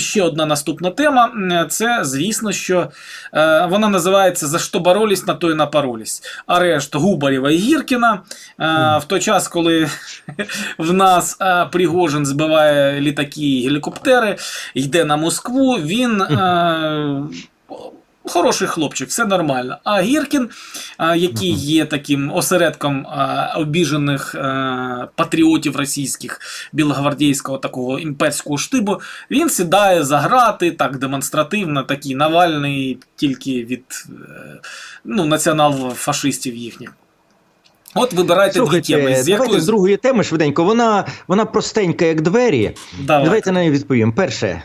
Ще одна наступна тема. Це, звісно, що е, вона називається За що боролись, на то і напоролись. Арешт Губарєва і Гіркіна. Е, в той час, коли в нас е, Пригожин збиває літаки і гелікоптери, йде на Москву, він. Е, Хороший хлопчик, все нормально. А Гіркін, який є таким осередком обіжених патріотів російських білогвардійського такого імперського штибу, він сідає за грати так демонстративно, такий Навальний тільки від е, ну, націонал-фашистів їхніх. От вибирайте дві теми. З давайте якої... з другої теми швиденько. Вона, вона простенька, як двері. Давай, Давайте на неї відповім. Перше,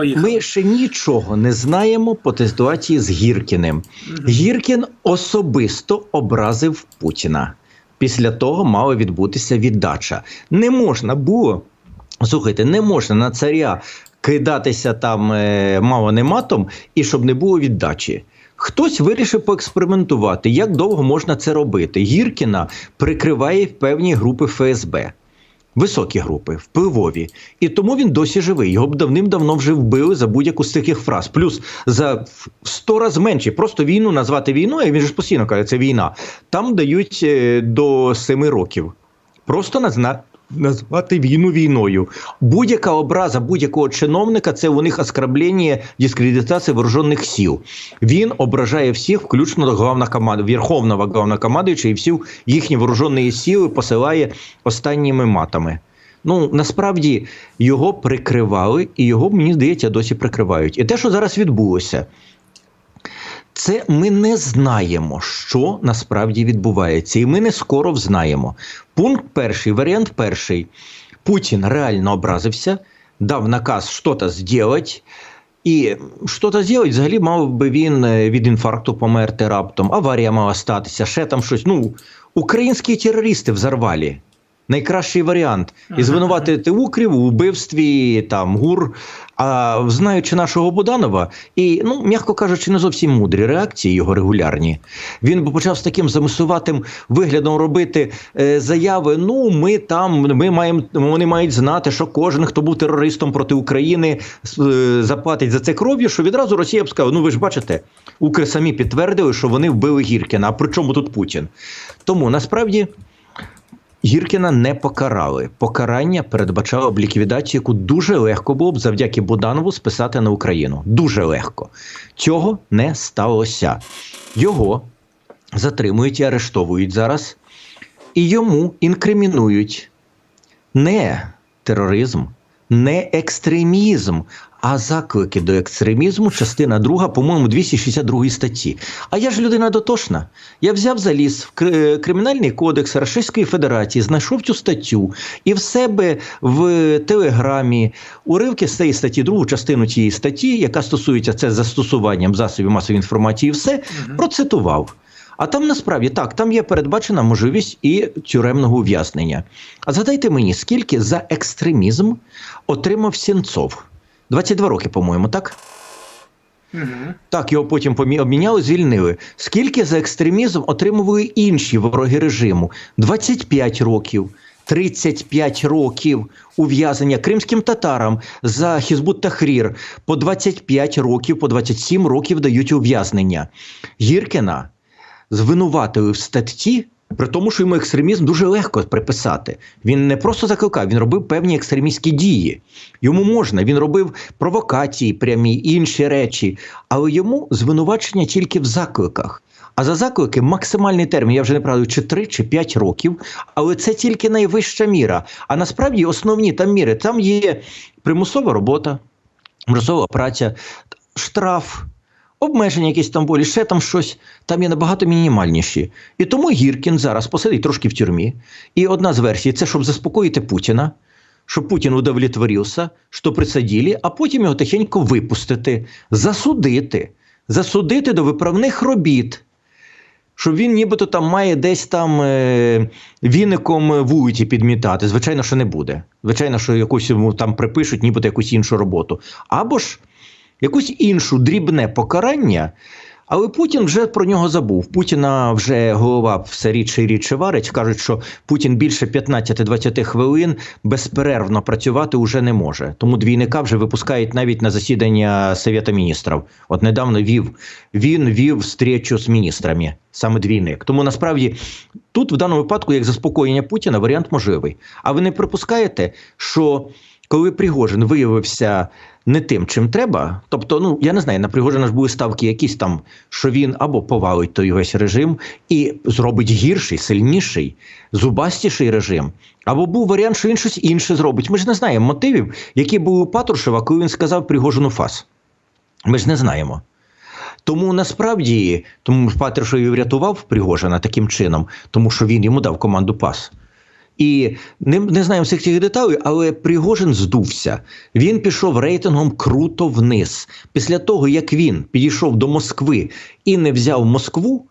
поїхали. ми ще нічого не знаємо по ситуації з Гіркіним. Мгм. Гіркін особисто образив Путіна. Після того мала відбутися віддача. Не можна було. Слухайте, не можна на царя кидатися там е, мало не матом, і щоб не було віддачі. Хтось вирішив поекспериментувати, як довго можна це робити. Гіркіна прикриває певні групи ФСБ. Високі групи, впливові. І тому він досі живий. Його б давним-давно вже вбили за будь-яку з таких фраз. Плюс за сто раз менше. Просто війну назвати війною, він ж постійно каже, це війна. Там дають е, до семи років. Просто назна... назвати війну війною. Будь-яка образа будь-якого чиновника це у них оскорблення, дискредитація вооружених сил. Він ображає всіх, включно до головного команди, Верховного головнокомандуюча і всі їхні вооружені сили посилає останніми матами. Ну насправді його прикривали, і його, мені здається, досі прикривають. І те, що зараз відбулося, це ми не знаємо, що насправді відбувається, і ми не скоро взнаємо. Пункт перший, варіант перший. Путін реально образився, дав наказ щось зробити. І що-то зробити, взагалі мав би він е, від інфаркту померти раптом, аварія мала статися, ще там щось. Ну, українські терористи взорвали. Найкращий варіант. І звинуватити укрів у вбивстві там гур. А знаючи нашого Буданова, і, ну, м'яко кажучи, не зовсім мудрі реакції його регулярні. Він би почав з таким замисуватим виглядом робити е, заяви. Ну, ми там, ми маємо, вони мають знати, що кожен, хто був терористом проти України, е, заплатить за це кров'ю, що відразу Росія б сказала: ну ви ж бачите, Укр самі підтвердили, що вони вбили Гіркіна. А при чому тут Путін? Тому насправді. Гіркіна не покарали. Покарання передбачало б ліквідацію, яку дуже легко було б завдяки Буданову списати на Україну. Дуже легко. Цього не сталося. Його затримують і арештовують зараз, і йому інкримінують не тероризм, не екстремізм, а заклики до екстремізму, частина 2, по-моєму, 262 статті. А я ж людина дотошна. Я взяв заліз в Кримінальний кодекс Російської Федерації, знайшов цю статтю і в себе в телеграмі уривки з цієї статті, другу частину цієї статті, яка стосується це застосуванням засобів масової інформації, і все Мгм. процитував. А там насправді так, там є передбачена можливість і тюремного ув'язнення. А згадайте мені, скільки за екстремізм отримав Сінцов? 22 роки, по-моєму, так? Мгм. Так, його потім обміняли, звільнили. Скільки за екстремізм отримували інші вороги режиму? 25 років. 35 років ув'язнення кримським татарам за Хізбут Тахрір по 25 років, по 27 років дають ув'язнення. Гіркіна звинуватили в статті, при тому, що йому екстремізм дуже легко приписати. Він не просто закликав, він робив певні екстремістські дії. Йому можна, він робив провокації, прямі інші речі, але йому звинувачення тільки в закликах. А за заклики максимальний термін, я вже не пригадую, чи 3, чи 5 років, але це тільки найвища міра. А насправді основні там міри, там є примусова робота, примусова праця, штраф, обмеження якісь там болі, ще там щось, там є набагато мінімальніші. І тому Гіркін зараз посидить трошки в тюрмі. І одна з версій це щоб заспокоїти Путіна, щоб Путін удовлетворився, що присадили, а потім його тихенько випустити, засудити, засудити до виправних робіт. Щоб він нібито там має десь там е, віником вулиці підмітати. Звичайно, що не буде. Звичайно, що якусь йому там припишуть, нібито якусь іншу роботу. Або ж якусь іншу дрібне покарання, Але Путін вже про нього забув. Путіна вже голова все рідше і рідше варить. Кажуть, що Путін більше 15-20 хвилин безперервно працювати уже не може. Тому двійника вже випускають навіть на засідання Совєта міністрів. От недавно вів він вів встречу з міністрами, саме двійник. Тому насправді тут в даному випадку, як заспокоєння Путіна, варіант можливий. А ви не припускаєте, що коли Пригожин виявився не тим, чим треба, тобто, ну я не знаю, на Пригожина ж були ставки якісь там, що він або повалить той весь режим і зробить гірший, сильніший, зубастіший режим, або був варіант, що він щось інше зробить. Ми ж не знаємо мотивів, які були у Патрушева, коли він сказав Пригожину фас. Ми ж не знаємо. Тому насправді, тому Патрушев і врятував Пригожина таким чином, тому що він йому дав команду пас. І не, не знаємо всіх цих деталей, але Пригожин здувся. Він пішов рейтингом круто вниз. Після того, як він підійшов до Москви і не взяв Москву,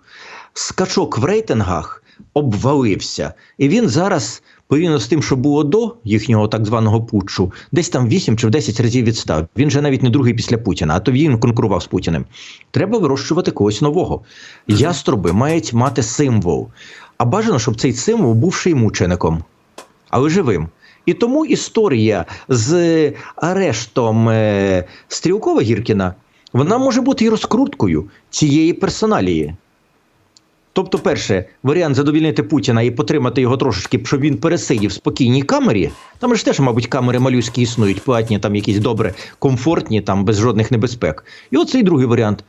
скачок в рейтингах обвалився. І він зараз, порівняно з тим, що було до їхнього так званого путчу, десь там 8 чи в 10 разів відстав. Він же навіть не другий після Путіна, а то він конкурував з Путіним. Треба вирощувати когось нового. Яструби мають мати символ. А бажано, щоб цей символ був ще й мучеником, але живим. І тому історія з арештом е, Стрілкова Гіркіна вона може бути і розкруткою цієї персоналії. Тобто, перше, варіант задовільнити Путіна і потримати його трошечки, щоб він пересидів в спокійній камері. Там ж теж, мабуть, камери малюські існують, платні, там якісь добре, комфортні, там без жодних небезпек. І оцей другий варіант.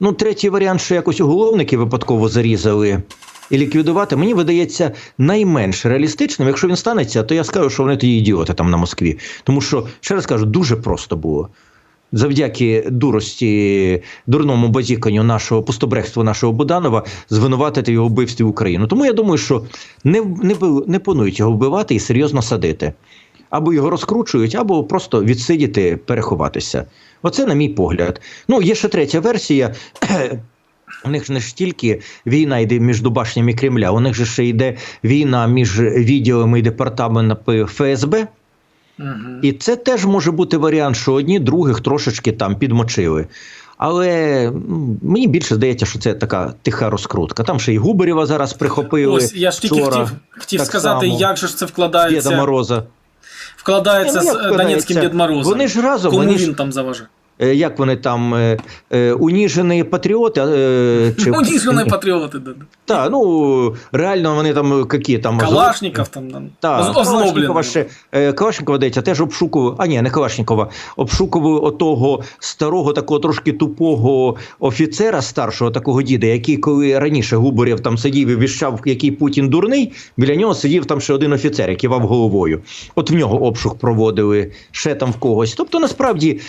Ну, третій варіант, що якось уголовники випадково зарізали і ліквідувати, мені видається найменш реалістичним. Якщо він станеться, то я скажу, що вони тоді ідіоти там на Москві. Тому що, ще раз кажу, дуже просто було. Завдяки дурості, дурному базіканню нашого пустобрехству нашого Буданова звинуватити його вбивстві Україну. Тому я думаю, що не, не, не планують його вбивати і серйозно садити. Або його розкручують, або просто відсидіти, переховатися. Оце, на мій погляд. Ну, є ще третя версія. У них ж не ж тільки війна йде між башнями Кремля, у них же ще йде війна між відділами і департаментами ФСБ. Мгм. І це теж може бути варіант, що одні других трошечки там підмочили. Але мені більше здається, що це така тиха розкрутка. Там ще й Губарєва зараз прихопили. Ось я ж тільки вчора, хотів, хотів сказати, само. як же ж це Діда вкладається, Мороза. вкладається ну, з вкладається? Донецьким Дід Морозом. Вони ж разом, Кому вони ж, він там заважає? Е, як вони там, е, е, уніжені патріоти. Чи, Уніжені патріоти. да. Так, ну реально вони там які там Калашников там. там Так, Калашникова ще Калашникова дається, теж обшукував, а ні, не Калашникова, обшукував отого старого, такого трошки тупого офіцера, старшого такого діда, який коли раніше Губарєв там сидів і віщав, який Путін дурний, біля нього сидів там ще один офіцер, який кивав головою. От в нього обшук проводили, ще там в когось. Тобто, насправді,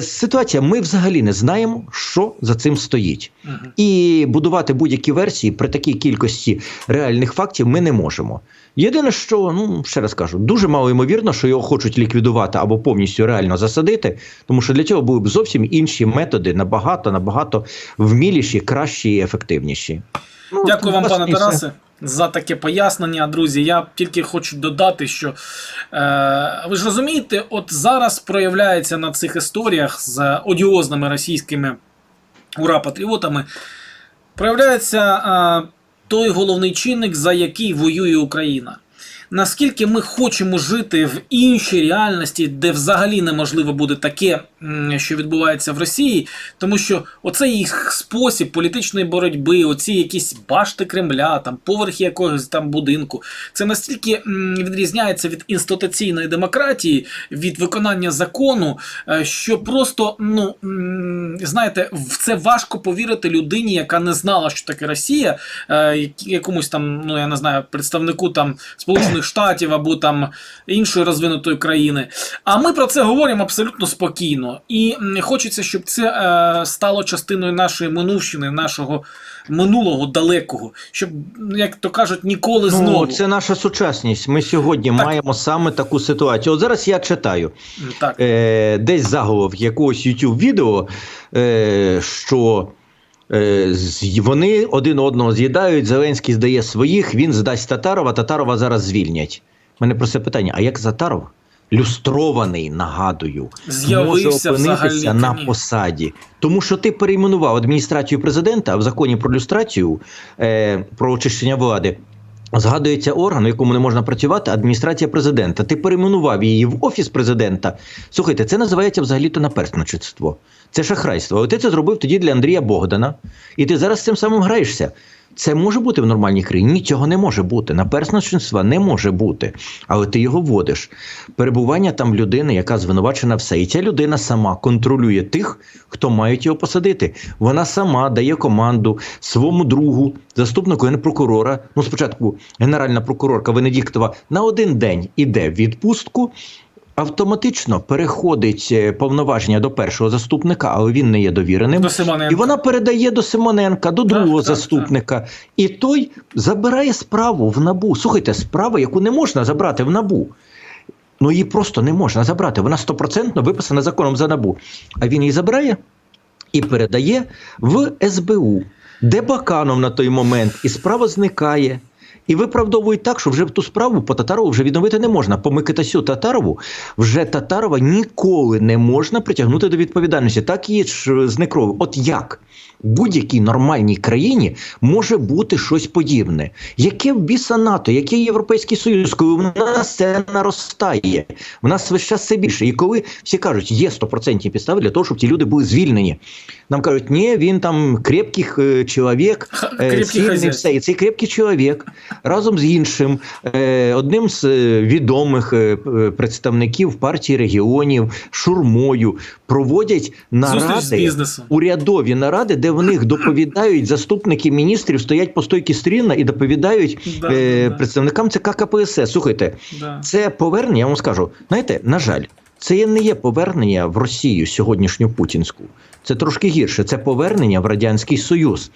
ситуація, ми взагалі не знаємо, що за цим стоїть. І будувати будь-які версії при такій кількості реальних фактів ми не можемо. Єдине, що ну ще раз кажу, дуже мало ймовірно, що його хочуть ліквідувати або повністю реально засадити, тому що для цього були б зовсім інші методи, набагато, набагато вміліші, кращі і ефективніші. Ну, Дякую вам, пане. Тарасе, за таке пояснення. Друзі, я тільки хочу додати, що е, ви ж розумієте, от зараз проявляється на цих історіях з одіозними російськими ура-патріотами, проявляється е, той головний чинник, за який воює Україна. Наскільки ми хочемо жити в іншій реальності, де взагалі неможливо буде таке, що відбувається в Росії, тому що оцей їх спосіб політичної боротьби, оці якісь башти Кремля, там поверхи якогось там будинку, це настільки відрізняється від інституційної демократії, від виконання закону, е, що просто, ну знаєте, в це важко повірити людині, яка не знала, що таке Росія, е, якомусь там, ну я не знаю, представнику там Сполучених Штатів або там іншої розвинутої країни. А ми про це говоримо абсолютно спокійно. І хочеться, щоб це е, стало частиною нашої минувщини, нашого минулого далекого, щоб, як то кажуть, ніколи знову. Ну, це наша сучасність. Ми сьогодні Так. маємо саме таку ситуацію. От зараз я читаю. Так. е, десь заголовок якогось youtube відео, е, що вони один одного з'їдають, Зеленський здає своїх, він здасть Татарова, Татарова зараз звільнять. У мене просто питання: а як Татаров? люстрований, нагадую, може опинитися на посаді. Тому що ти перейменував адміністрацію президента в законі про люстрацію е, про очищення влади. Згадується орган, в якому не можна працювати, адміністрація президента. Ти перейменував її в офіс президента. Слухайте, це називається взагалі-то наперстничество. Це шахрайство. Але ти це зробив тоді для Андрія Богдана, і ти зараз цим самим граєшся. Це може бути в нормальній країні? Ні, цього не може бути. Наперстничества не може бути. Але ти його вводиш. Перебування там людини, яка звинувачена все. І ця людина сама контролює тих, хто мають його посадити. Вона сама дає команду своєму другу, заступнику генпрокурора. Ну, спочатку генеральна прокурорка Венедіктова на один день іде в відпустку. Автоматично переходить е, повноваження до першого заступника, але він не є довіреним. До. І вона передає до Симоненка, до Так, другого так, заступника. І той забирає справу в набу. Слухайте, справа, яку не можна забрати в набу. Ну її просто не можна забрати. Вона стопроцентно виписана законом за набу. А він її забирає і передає в СБУ, де Баканов на той момент, і справа зникає. І виправдовують так, що вже ту справу по Татарову вже відновити не можна. По Микитасю Татарову вже Татарова ніколи не можна притягнути до відповідальності. Так і ж з Некровим. От як? В будь-якій нормальній країні може бути щось подібне. Яке в біса НАТО, який Європейський Союз, коли в нас це наростає, в нас весь час все більше. І коли всі кажуть, є 100% підстави для того, щоб ті люди були звільнені. Нам кажуть, ні, він там крепкий е, чоловік, е, крепкий сильний, все. І цей крепкий чоловік разом з іншим, е, одним з е, відомих е, представників партії регіонів, шурмою, проводять наради урядові наради, де в них доповідають заступники міністрів, стоять по стойки стрільна і доповідають Да, е, да, представникам ЦК КПСС. Слухайте, Да. це повернення, я вам скажу, знаєте, на жаль, це не є повернення в Росію сьогоднішню путінську. Це трошки гірше. Це повернення в Радянський Союз.